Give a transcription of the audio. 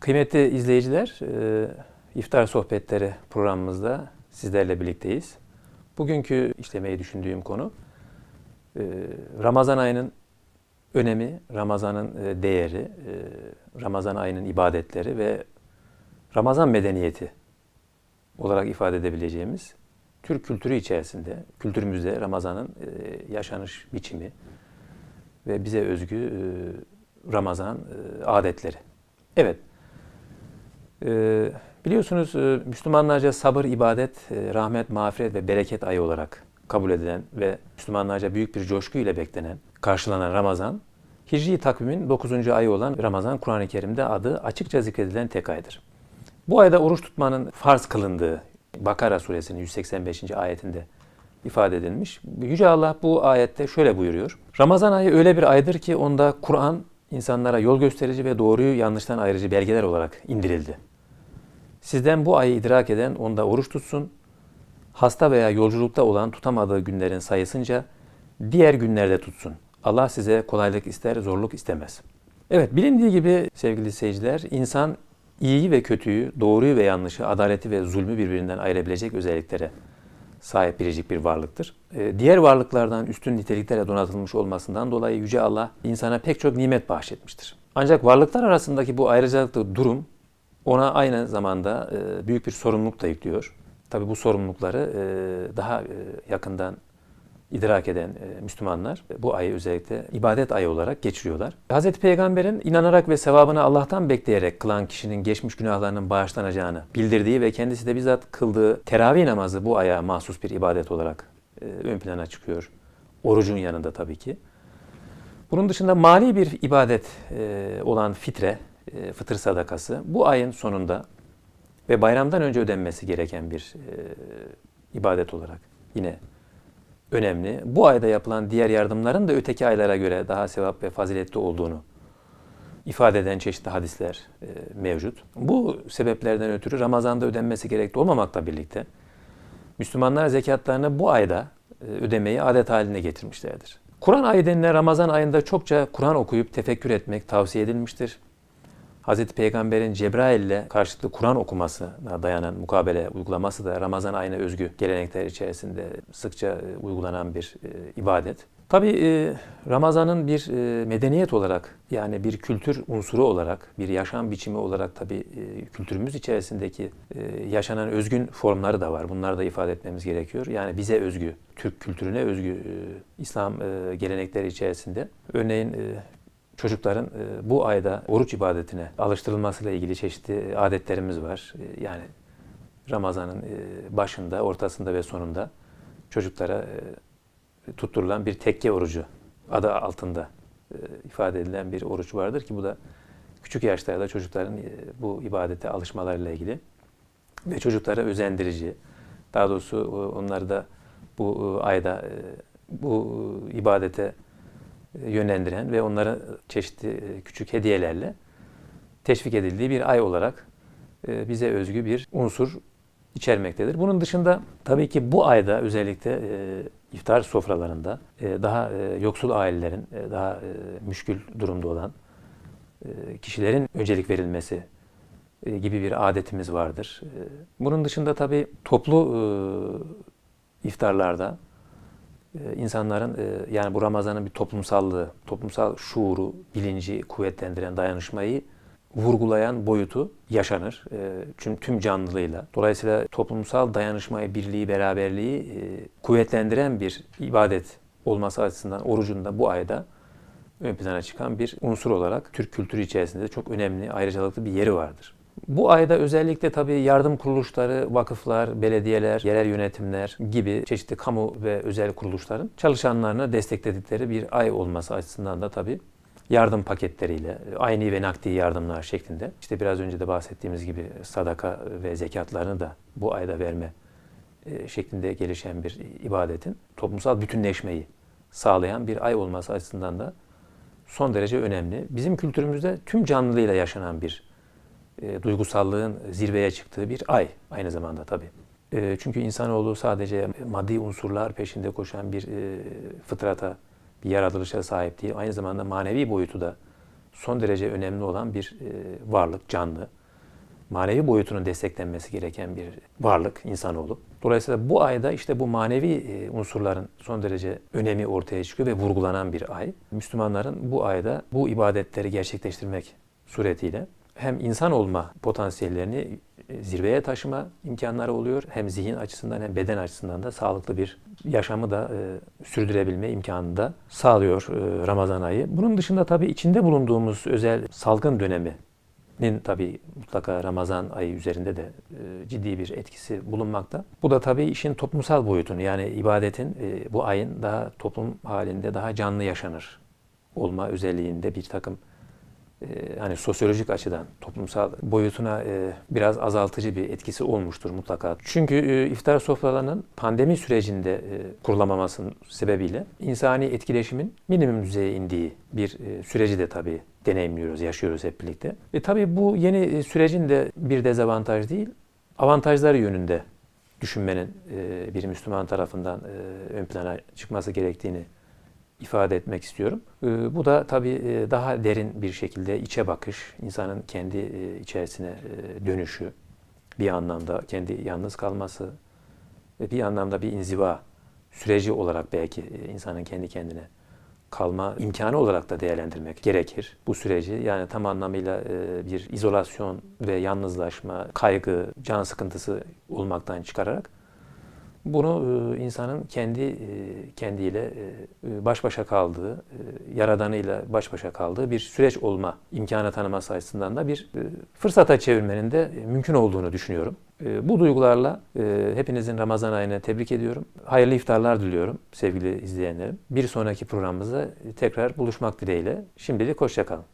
Kıymetli izleyiciler, e, İftar Sohbetleri programımızda sizlerle birlikteyiz. Bugünkü işlemeyi düşündüğüm konu e, Ramazan ayının önemi, Ramazan'ın e, değeri, Ramazan ayının ibadetleri ve Ramazan medeniyeti olarak ifade edebileceğimiz Türk kültürü içerisinde, kültürümüzde Ramazan'ın yaşanış biçimi ve bize özgü Ramazan adetleri. Evet, ee, biliyorsunuz e, Müslümanlarca sabır, ibadet, e, rahmet, mağfiret ve bereket ayı olarak kabul edilen ve Müslümanlarca büyük bir coşku ile beklenen, karşılanan Ramazan, Hicri takvimin 9. ayı olan Ramazan Kur'an-ı Kerim'de adı açıkça zikredilen tek aydır. Bu ayda oruç tutmanın farz kılındığı Bakara suresinin 185. ayetinde ifade edilmiş. Yüce Allah bu ayette şöyle buyuruyor. Ramazan ayı öyle bir aydır ki onda Kur'an insanlara yol gösterici ve doğruyu yanlıştan ayırıcı belgeler olarak indirildi. Sizden bu ayı idrak eden onda oruç tutsun. Hasta veya yolculukta olan tutamadığı günlerin sayısınca diğer günlerde tutsun. Allah size kolaylık ister, zorluk istemez. Evet bilindiği gibi sevgili seyirciler insan iyiyi ve kötüyü, doğruyu ve yanlışı, adaleti ve zulmü birbirinden ayırabilecek özelliklere sahip biricik bir varlıktır. Ee, diğer varlıklardan üstün niteliklerle donatılmış olmasından dolayı Yüce Allah insana pek çok nimet bahşetmiştir. Ancak varlıklar arasındaki bu ayrıcalıklı durum ona aynı zamanda e, büyük bir sorumluluk da yüklüyor. Tabi bu sorumlulukları e, daha e, yakından idrak eden Müslümanlar bu ayı özellikle ibadet ayı olarak geçiriyorlar. Hz. Peygamber'in inanarak ve sevabını Allah'tan bekleyerek kılan kişinin geçmiş günahlarının bağışlanacağını bildirdiği ve kendisi de bizzat kıldığı teravih namazı bu aya mahsus bir ibadet olarak ön plana çıkıyor. Orucun yanında tabii ki. Bunun dışında mali bir ibadet olan fitre, e, fıtır sadakası bu ayın sonunda ve bayramdan önce ödenmesi gereken bir e, ibadet olarak yine önemli. Bu ayda yapılan diğer yardımların da öteki aylara göre daha sevap ve faziletli olduğunu ifade eden çeşitli hadisler e, mevcut. Bu sebeplerden ötürü Ramazan'da ödenmesi gerekli olmamakla birlikte Müslümanlar zekatlarını bu ayda e, ödemeyi adet haline getirmişlerdir. Kur'an ayı denilen Ramazan ayında çokça Kur'an okuyup tefekkür etmek tavsiye edilmiştir. Hz. Peygamber'in Cebrail ile karşılıklı Kur'an okumasına dayanan mukabele uygulaması da Ramazan ayına özgü gelenekler içerisinde sıkça e, uygulanan bir e, ibadet. Tabi e, Ramazan'ın bir medeniyet olarak yani bir kültür unsuru olarak, bir yaşam biçimi olarak tabi kültürümüz içerisindeki yaşanan özgün formları da var. Bunları da ifade etmemiz gerekiyor. Yani bize özgü, Türk kültürüne özgü İslam gelenekleri içerisinde. Örneğin çocukların e, bu ayda oruç ibadetine alıştırılmasıyla ilgili çeşitli adetlerimiz var. E, yani Ramazan'ın e, başında, ortasında ve sonunda çocuklara tutturulan bir tekke orucu adı altında ifade edilen bir oruç vardır ki bu da küçük yaşlarda çocukların bu ibadete alışmalarıyla ilgili ve çocuklara özendirici, daha doğrusu onları da bu ayda bu ibadete yönlendiren ve onlara çeşitli e, küçük hediyelerle teşvik edildiği bir ay olarak e, bize özgü bir unsur içermektedir. Bunun dışında tabii ki bu ayda özellikle e, iftar sofralarında daha yoksul ailelerin, daha müşkül durumda olan kişilerin öncelik verilmesi gibi bir adetimiz vardır. Bunun dışında tabii toplu iftarlarda insanların e, yani bu Ramazan'ın bir toplumsallığı, toplumsal şuuru, bilinci kuvvetlendiren dayanışmayı vurgulayan boyutu yaşanır. Tüm, tüm canlılığıyla. Dolayısıyla toplumsal dayanışmayı, birliği, beraberliği e, kuvvetlendiren bir ibadet olması açısından orucun da bu ayda ön plana çıkan bir unsur olarak Türk kültürü içerisinde de çok önemli, ayrıcalıklı bir yeri vardır. Bu ayda özellikle tabii yardım kuruluşları, vakıflar, belediyeler, yerel yönetimler gibi çeşitli kamu ve özel kuruluşların çalışanlarını destekledikleri bir ay olması açısından da tabii yardım paketleriyle, aynı ve nakdi yardımlar şeklinde işte biraz önce de bahsettiğimiz gibi sadaka ve zekatlarını da bu ayda verme e, şeklinde gelişen bir ibadetin toplumsal bütünleşmeyi sağlayan bir ay olması açısından da son derece önemli. Bizim kültürümüzde tüm canlılığıyla yaşanan bir e, duygusallığın zirveye çıktığı bir ay aynı zamanda tabii. E, çünkü insanoğlu sadece maddi unsurlar peşinde koşan bir e, fıtrata, bir yaratılışa sahip değil. Aynı zamanda manevi boyutu da son derece önemli olan bir e, varlık, canlı. Manevi boyutunun desteklenmesi gereken bir varlık insanoğlu. Dolayısıyla bu ayda işte bu manevi e, unsurların son derece önemi ortaya çıkıyor ve vurgulanan bir ay. Müslümanların bu ayda bu ibadetleri gerçekleştirmek suretiyle hem insan olma potansiyellerini e, zirveye taşıma imkanları oluyor. Hem zihin açısından hem beden açısından da sağlıklı bir yaşamı da e, sürdürebilme imkanını da sağlıyor e, Ramazan ayı. Bunun dışında tabii içinde bulunduğumuz özel salgın döneminin tabii mutlaka Ramazan ayı üzerinde de e, ciddi bir etkisi bulunmakta. Bu da tabii işin toplumsal boyutunu yani ibadetin e, bu ayın daha toplum halinde daha canlı yaşanır olma özelliğinde bir takım e, hani sosyolojik açıdan toplumsal boyutuna e, biraz azaltıcı bir etkisi olmuştur mutlaka. Çünkü e, iftar sofralarının pandemi sürecinde e, kurulamamasının sebebiyle insani etkileşimin minimum düzeye indiği bir e, süreci de tabii deneyimliyoruz, yaşıyoruz hep birlikte. Ve tabii bu yeni e, sürecin de bir dezavantaj değil, avantajları yönünde düşünmenin e, bir Müslüman tarafından e, ön plana çıkması gerektiğini ifade etmek istiyorum. E, bu da tabii e, daha derin bir şekilde içe bakış, insanın kendi e, içerisine e, dönüşü, bir anlamda kendi yalnız kalması ve bir anlamda bir inziva süreci olarak belki insanın kendi kendine kalma imkanı olarak da değerlendirmek gerekir bu süreci. Yani tam anlamıyla bir izolasyon ve yalnızlaşma, kaygı, can sıkıntısı olmaktan çıkararak bunu e, insanın kendi e, kendiyle e, baş başa kaldığı, yaradanıyla baş başa kaldığı bir süreç olma imkanı tanıması açısından da bir fırsata çevirmenin de mümkün olduğunu düşünüyorum. Bu duygularla hepinizin Ramazan ayını tebrik ediyorum. Hayırlı iftarlar diliyorum sevgili izleyenlerim. Bir sonraki programımızda tekrar buluşmak dileğiyle. Şimdilik hoşçakalın.